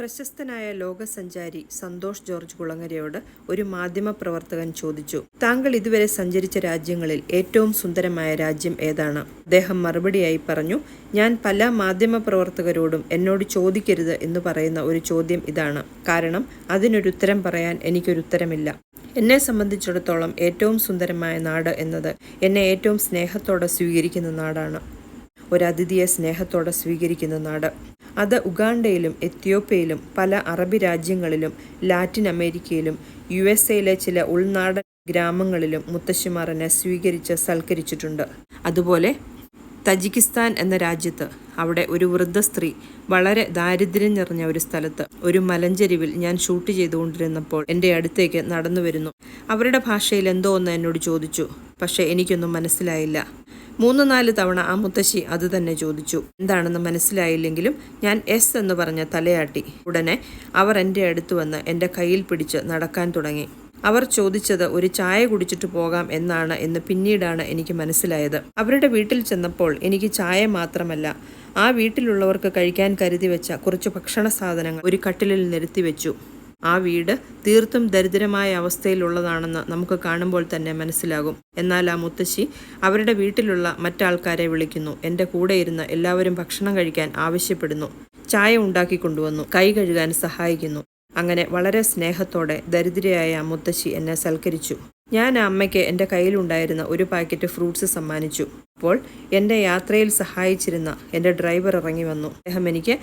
പ്രശസ്തനായ ലോകസഞ്ചാരി സന്തോഷ് ജോർജ് കുളങ്ങരയോട് ഒരു മാധ്യമപ്രവർത്തകൻ ചോദിച്ചു. താങ്കൾ ഇതുവരെ സഞ്ചരിച്ച രാജ്യങ്ങളിൽ ഏറ്റവും സുന്ദരമായ രാജ്യം ഏതാണ്? അദ്ദേഹം മറുപടിയായി പറഞ്ഞു ഞാൻ പല മാധ്യമപ്രവർത്തകരോടും എന്നോട് ചോദിക്കരുത് എന്ന് പറയുന്ന ഒരു ചോദ്യം ഇതാണ്. കാരണം അതിനൊരു ഉത്തരം പറയാൻ എനിക്കൊരു ഉത്തരമില്ല എന്നെ സംബന്ധിച്ചിടത്തോളം ഏറ്റവും സുന്ദരമായ നാട് എന്നത് എന്നെ ഏറ്റവും സ്നേഹത്തോടെ സ്വീകരിക്കുന്ന നാടാണ്. ഒരു അതിഥിയെ സ്നേഹത്തോടെ സ്വീകരിക്കുന്ന നാട്. അത് ഉഗാണ്ടയിലും എത്യോപ്യയിലും പല അറബി രാജ്യങ്ങളിലും ലാറ്റിൻ അമേരിക്കയിലും യു എസ് എയിലെ ചില ഉൾനാടൻ ഗ്രാമങ്ങളിലും മുത്തശ്ശിമാർ എന്നെ സ്വീകരിച്ച് സൽക്കരിച്ചിട്ടുണ്ട്. അതുപോലെ തജിക്കിസ്ഥാൻ എന്ന രാജ്യത്ത് അവിടെ ഒരു വൃദ്ധ സ്ത്രീ വളരെ ദാരിദ്ര്യം നിറഞ്ഞ ഒരു സ്ഥലത്ത് ഒരു മലഞ്ചെരിവിൽ ഞാൻ ഷൂട്ട് ചെയ്തുകൊണ്ടിരുന്നപ്പോൾ എന്റെ അടുത്തേക്ക് നടന്നു വരുന്നു. അവരുടെ ഭാഷയിൽ എന്തോ ഒന്ന് എന്നോട് ചോദിച്ചു. പക്ഷേ എനിക്കൊന്നും മനസ്സിലായില്ല. മൂന്ന് നാല് തവണ ആ മുത്തശ്ശി അത് തന്നെ ചോദിച്ചു. എന്താണെന്ന് മനസ്സിലായില്ലെങ്കിലും ഞാൻ എസ് എന്ന് പറഞ്ഞ തലയാട്ടി. ഉടനെ അവർ എന്റെ അടുത്ത് വന്ന് എന്റെ കയ്യിൽ പിടിച്ച് നടക്കാൻ തുടങ്ങി. അവർ ചോദിച്ചത് ഒരു ചായ കുടിച്ചിട്ട് പോകാം എന്നാണ് എന്ന് പിന്നീടാണ് എനിക്ക് മനസ്സിലായത്. അവരുടെ വീട്ടിൽ ചെന്നപ്പോൾ എനിക്ക് ചായ മാത്രമല്ല ആ വീട്ടിലുള്ളവർക്ക് കഴിക്കാൻ കരുതി വെച്ച കുറച്ച് ഭക്ഷണ സാധനങ്ങൾ ഒരു കട്ടിലിൽ നിരത്തി വെച്ചു. ആ വീട് തീർത്തും ദരിദ്രമായ അവസ്ഥയിലുള്ളതാണെന്ന് നമുക്ക് കാണുമ്പോൾ തന്നെ മനസ്സിലാകും. എന്നാൽ ആ മുത്തശ്ശി അവരുടെ വീട്ടിലുള്ള മറ്റാൾക്കാരെ വിളിക്കുന്നു. എന്റെ കൂടെ ഇരുന്ന് എല്ലാവരും ഭക്ഷണം കഴിക്കാൻ ആവശ്യപ്പെടുന്നു. ചായ ഉണ്ടാക്കി കൊണ്ടുവന്നു. കൈ കഴുകാൻ സഹായിക്കുന്നു. അങ്ങനെ വളരെ സ്നേഹത്തോടെ ദരിദ്രയായ മുത്തശ്ശി എന്നെ സൽക്കരിച്ചു. ഞാൻ അമ്മയ്ക്ക് എന്റെ കയ്യിലുണ്ടായിരുന്ന ഒരു പാക്കറ്റ് ഫ്രൂട്ട്സ് സമ്മാനിച്ചു. അപ്പോൾ എന്റെ യാത്രയിൽ സഹായിച്ചിരുന്ന എന്റെ ഡ്രൈവർ ഇറങ്ങി വന്നു. അദ്ദേഹം എനിക്ക്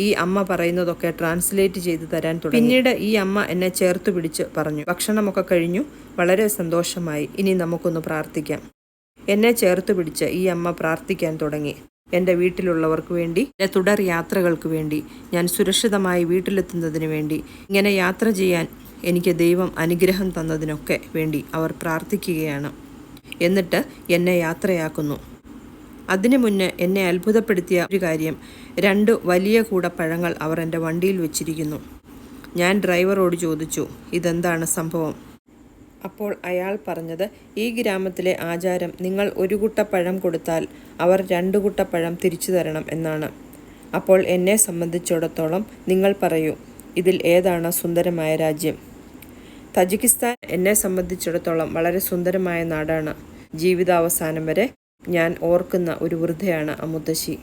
ഈ അമ്മ പറയുന്നതൊക്കെ ട്രാൻസ്ലേറ്റ് ചെയ്ത് തരാൻ തുടങ്ങി. പിന്നീട് ഈ അമ്മ എന്നെ ചേർത്ത് പിടിച്ച് പറഞ്ഞു. ഭക്ഷണമൊക്കെ കഴിഞ്ഞു. വളരെ സന്തോഷമായി. ഇനി നമുക്കൊന്ന് പ്രാർത്ഥിക്കാം. എന്നെ ചേർത്ത് പിടിച്ച് ഈ അമ്മ പ്രാർത്ഥിക്കാൻ തുടങ്ങി. എന്റെ വീട്ടിലുള്ളവർക്ക് വേണ്ടി എന്റെ തുടർ യാത്രകൾക്ക് വേണ്ടി ഞാൻ സുരക്ഷിതമായി വീട്ടിലെത്തുന്നതിന് വേണ്ടി ഇങ്ങനെ യാത്ര ചെയ്യാൻ എനിക്ക് ദൈവം അനുഗ്രഹം തന്നതിനൊക്കെ വേണ്ടി അവർ പ്രാർത്ഥിക്കുകയാണ്. എന്നിട്ട് എന്നെ യാത്രയാക്കുന്നു. അതിനു മുന്നേ എന്നെ അത്ഭുതപ്പെടുത്തിയ ഒരു കാര്യം രണ്ട് വലിയ കൂടപ്പഴങ്ങൾ അവർ എന്റെ വണ്ടിയിൽ വെച്ചിരിക്കുന്നു. ഞാൻ ഡ്രൈവറോട് ചോദിച്ചു ഇതെന്താണ് സംഭവം? അപ്പോൾ അയാൾ പറഞ്ഞത് ഈ ഗ്രാമത്തിലെ ആചാരം നിങ്ങൾ ഒരു കുട്ട പഴം കൊടുത്താൽ അവർ രണ്ട് കുട്ട പഴം തിരിച്ചു തരണം എന്നാണ്. അപ്പോൾ എന്നെ സംബന്ധിച്ചിടത്തോളം നിങ്ങൾ പറയൂ ഇതിൽ ഏതാണ് സുന്ദരമായ രാജ്യം? തജിക്കിസ്ഥാൻ എന്നെ സംബന്ധിച്ചിടത്തോളം വളരെ സുന്ദരമായ നാടാണ്. ജീവിതാവസാനം വരെ ഞാൻ ഓർക്കുന്ന ഒരു വൃദ്ധയാണ് ആ മുത്തശ്ശി